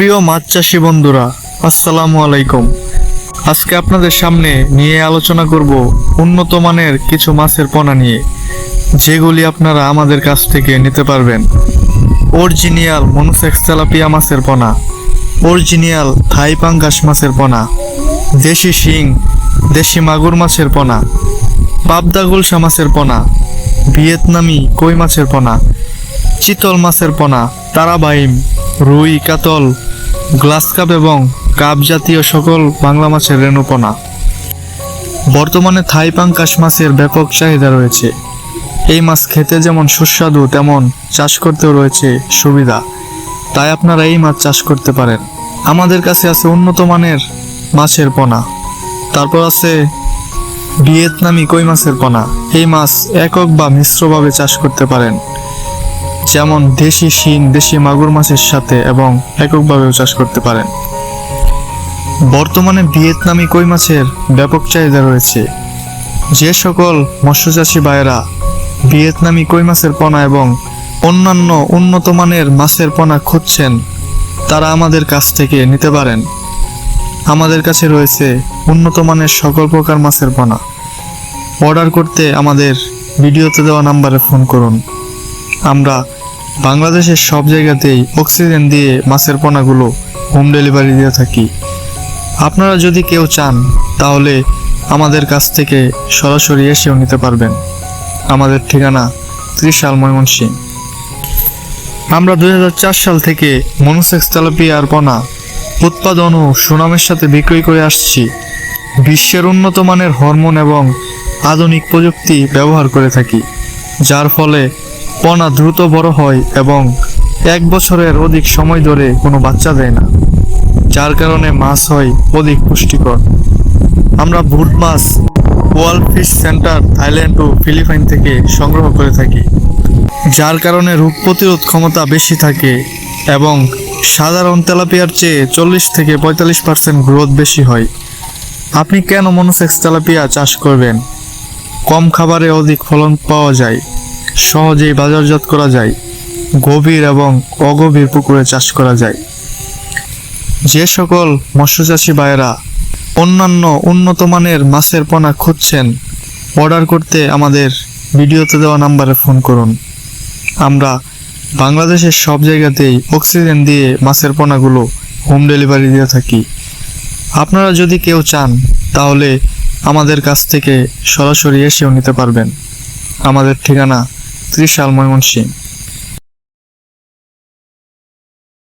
প্রিয় মাছ চাষি বন্ধুরা, আসসালামু আলাইকুম। আজকে আপনাদের সামনে নিয়ে আলোচনা করব উন্নত মানের কিছু মাছের পোনা নিয়ে, যেগুলি আপনারা আমাদের কাছ থেকে নিতে পারবেন। অরিজিনিয়াল মনোসেক্স তেলাপিয়া মাছের পোনা, অরিজিনিয়াল থাই পাঙ্গাস মাছের পোনা, দেশি শিং, দেশি মাগুর মাছের পোনা, পাবদা গুলশা মাছের পোনা, ভিয়েতনামি কই মাছের পোনা চিতল মাছের পোনা, তারাবাইম, রুই, কাতল, গ্লাস কাপ এবং কাপ জাতীয় সকল বাংলা মাছের রেণুপোনা বর্তমানে থাই পাঙ্কাশ মাছের ব্যাপক চাহিদা রয়েছে। এই মাছ খেতে যেমন সুস্বাদু, তেমন চাষ করতেও রয়েছে সুবিধা। তাই আপনারা এই মাছ চাষ করতে পারেন। আমাদের কাছে আছে উন্নত মানের মাছের পোনা। তারপর আছে ভিয়েতনামি কই মাছের পোনা। এই মাছ একক বা মিশ্রভাবে চাষ করতে পারেন। যেমন দেশি শিং, দেশি মাগুর মাছের সাথে এবং এককভাবেও চাষ করতে পারেন। বর্তমানে ভিয়েতনামি কই মাছের ব্যাপক চাহিদা রয়েছে। যে সকল মৎস্যচাষী ভাইয়েরা ভিয়েতনামি কই মাছের পোনা এবং অন্যান্য উন্নত মানের মাছের পোনা খুঁজছেন, তারা আমাদের কাছ থেকে নিতে পারেন। আমাদের কাছে রয়েছে উন্নত মানের সকল প্রকার মাছের পোনা। অর্ডার করতে আমাদের ভিডিওতে দেওয়া নাম্বারে ফোন করুন। আমরা বাংলাদেশের সব জায়গাতেই অক্সিজেন দিয়ে মাছের পোনাগুলো হোম ডেলিভারি দিয়ে থাকি। আপনারা যদি কেউ চান, তাহলে আমাদের কাছ থেকে সরাসরি এসেও নিতে পারবেন। আমাদের ঠিকানা ত্রিশাল ময়মনসিং আমরা দু হাজার চার সাল থেকে মনোসেক্স তেলাপিয়ার পোনা উৎপাদন ও সুনামের সাথে বিক্রয় করে আসছি। বিশ্বের উন্নত মানের হরমোন এবং আধুনিক প্রযুক্তি ব্যবহার করে থাকি, যার ফলে পোনা দ্রুত বড় হয় এবং এক বছরের অধিক সময় ধরে কোনো বাচ্চা দেয় না, যার কারণে মাছ হয় অধিক পুষ্টিকর। আমরা ভুট মাছ ওয়ার্ল্ড ফিশ সেন্টার থাইল্যান্ড ও ফিলিপাইন থেকে সংগ্রহ করে থাকি, যার কারণে রোগ প্রতিরোধ ক্ষমতা বেশি থাকে এবং সাধারণ তেলাপিয়ার চেয়ে চল্লিশ থেকে পঁয়তাল্লিশ পার্সেন্ট গ্রোথ বেশি হয়। আপনি কেন মনোসেক্স তেলাপিয়া চাষ করবেন? কম খাবারে অধিক ফলন পাওয়া যায়। সহজেই বাজারজাত করা যায়, গভীর এবং অগভীর পুকুরে চাষ করা যায়। যে সকল মৎস্যচাষী ভাইয়েরা অন্যান্য উন্নত মানের মাছের পোনা খুঁজছেন, অর্ডার করতে আমাদের ভিডিওতে দেওয়া নাম্বারে ফোন করুন। আমরা বাংলাদেশের সব জায়গাতেই অক্সিজেন দিয়ে মাছের পোনাগুলো হোম ডেলিভারি দিয়ে থাকি। আপনারা যদি কেউ চান, তাহলে আমাদের কাছ থেকে সরাসরি এসেও নিতে পারবেন। আমাদের ঠিকানা ত্রিশাল ময়মনসিংহ।